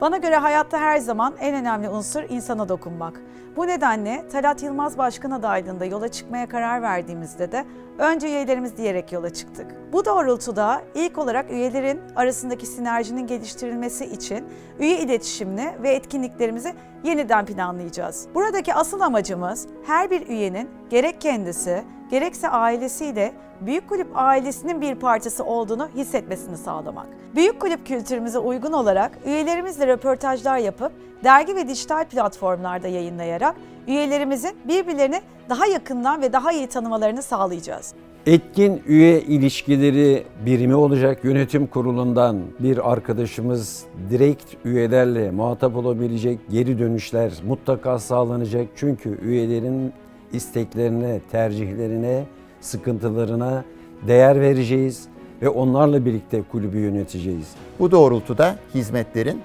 Bana göre hayatta her zaman en önemli unsur insana dokunmak. Bu nedenle Talat Yılmaz Başkan adaylığında yola çıkmaya karar verdiğimizde de önce üyelerimiz diyerek yola çıktık. Bu doğrultuda ilk olarak üyelerin arasındaki sinerjinin geliştirilmesi için üye iletişimini ve etkinliklerimizi yeniden planlayacağız. Buradaki asıl amacımız her bir üyenin gerek kendisi gerekse ailesiyle Büyük Kulüp ailesinin bir parçası olduğunu hissetmesini sağlamak. Büyük Kulüp kültürümüze uygun olarak üyelerimizle röportajlar yapıp dergi ve dijital platformlarda yayınlayarak üyelerimizin birbirlerini daha yakından ve daha iyi tanımalarını sağlayacağız. Etkin üye ilişkileri birimi olacak yönetim kurulundan bir arkadaşımız direkt üyelerle muhatap olabilecek geri dönüşler mutlaka sağlanacak. Çünkü üyelerin isteklerine, tercihlerine, sıkıntılarına değer vereceğiz ve onlarla birlikte kulübü yöneteceğiz. Bu doğrultuda hizmetlerin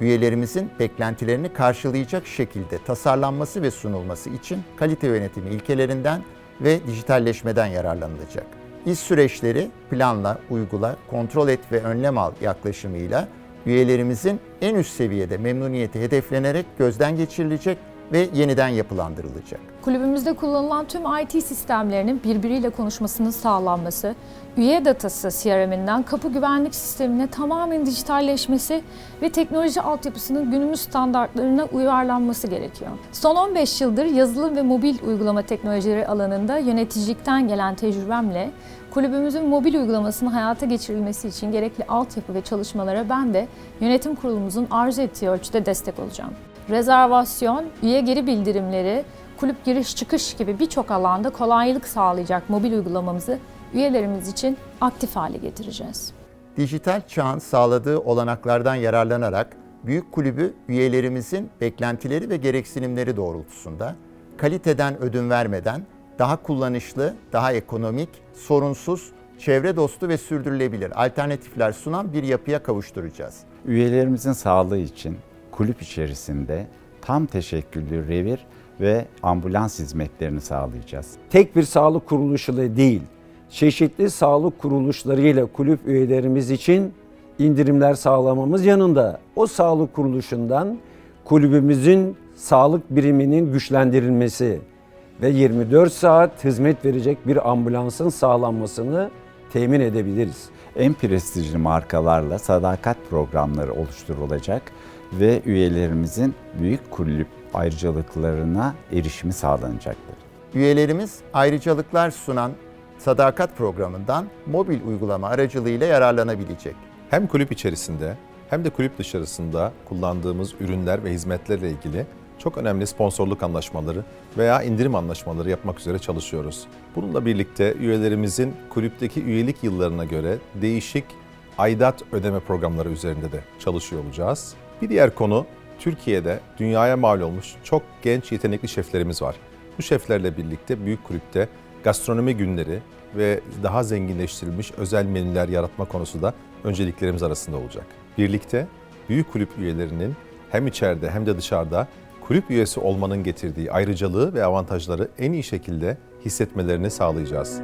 üyelerimizin beklentilerini karşılayacak şekilde tasarlanması ve sunulması için kalite yönetimi ilkelerinden ve dijitalleşmeden yararlanılacak. İş süreçleri planla, uygula, kontrol et ve önlem al yaklaşımıyla üyelerimizin en üst seviyede memnuniyeti hedeflenerek gözden geçirilecek ve yeniden yapılandırılacak. Kulübümüzde kullanılan tüm IT sistemlerinin birbiriyle konuşmasının sağlanması, üye datası CRM'inden kapı güvenlik sistemine tamamen dijitalleşmesi ve teknoloji altyapısının günümüz standartlarına uyarlanması gerekiyor. Son 15 yıldır yazılım ve mobil uygulama teknolojileri alanında yöneticilikten gelen tecrübemle kulübümüzün mobil uygulamasının hayata geçirilmesi için gerekli altyapı ve çalışmalara ben de yönetim kurulumuzun arzu ettiği ölçüde destek olacağım. Rezervasyon, üye geri bildirimleri, kulüp giriş çıkış gibi birçok alanda kolaylık sağlayacak mobil uygulamamızı üyelerimiz için aktif hale getireceğiz. Dijital çağın sağladığı olanaklardan yararlanarak büyük kulübü üyelerimizin beklentileri ve gereksinimleri doğrultusunda kaliteden ödün vermeden daha kullanışlı, daha ekonomik, sorunsuz, çevre dostu ve sürdürülebilir alternatifler sunan bir yapıya kavuşturacağız. Üyelerimizin sağlığı için kulüp içerisinde tam teşekküllü revir ve ambulans hizmetlerini sağlayacağız. Tek bir sağlık kuruluşuyla değil, çeşitli sağlık kuruluşlarıyla kulüp üyelerimiz için indirimler sağlamamız yanında o sağlık kuruluşundan kulübümüzün sağlık biriminin güçlendirilmesi ve 24 saat hizmet verecek bir ambulansın sağlanmasını temin edebiliriz. En prestijli markalarla sadakat programları oluşturulacak ve üyelerimizin büyük kulüp ayrıcalıklarına erişimi sağlanacaktır. Üyelerimiz ayrıcalıklar sunan Sadakat programından mobil uygulama aracılığıyla yararlanabilecek. hem kulüp içerisinde hem de kulüp dışarısında kullandığımız ürünler ve hizmetlerle ilgili çok önemli sponsorluk anlaşmaları veya indirim anlaşmaları yapmak üzere çalışıyoruz. Bununla birlikte üyelerimizin kulüpteki üyelik yıllarına göre değişik aidat ödeme programları üzerinde de çalışıyor olacağız. Bir diğer konu Türkiye'de dünyaya mal olmuş çok genç yetenekli şeflerimiz var. Bu şeflerle birlikte büyük kulüpte gastronomi günleri ve daha zenginleştirilmiş özel menüler yaratma konusu da önceliklerimiz arasında olacak. Birlikte büyük kulüp üyelerinin hem içeride hem de dışarıda kulüp üyesi olmanın getirdiği ayrıcalığı ve avantajları en iyi şekilde hissetmelerini sağlayacağız.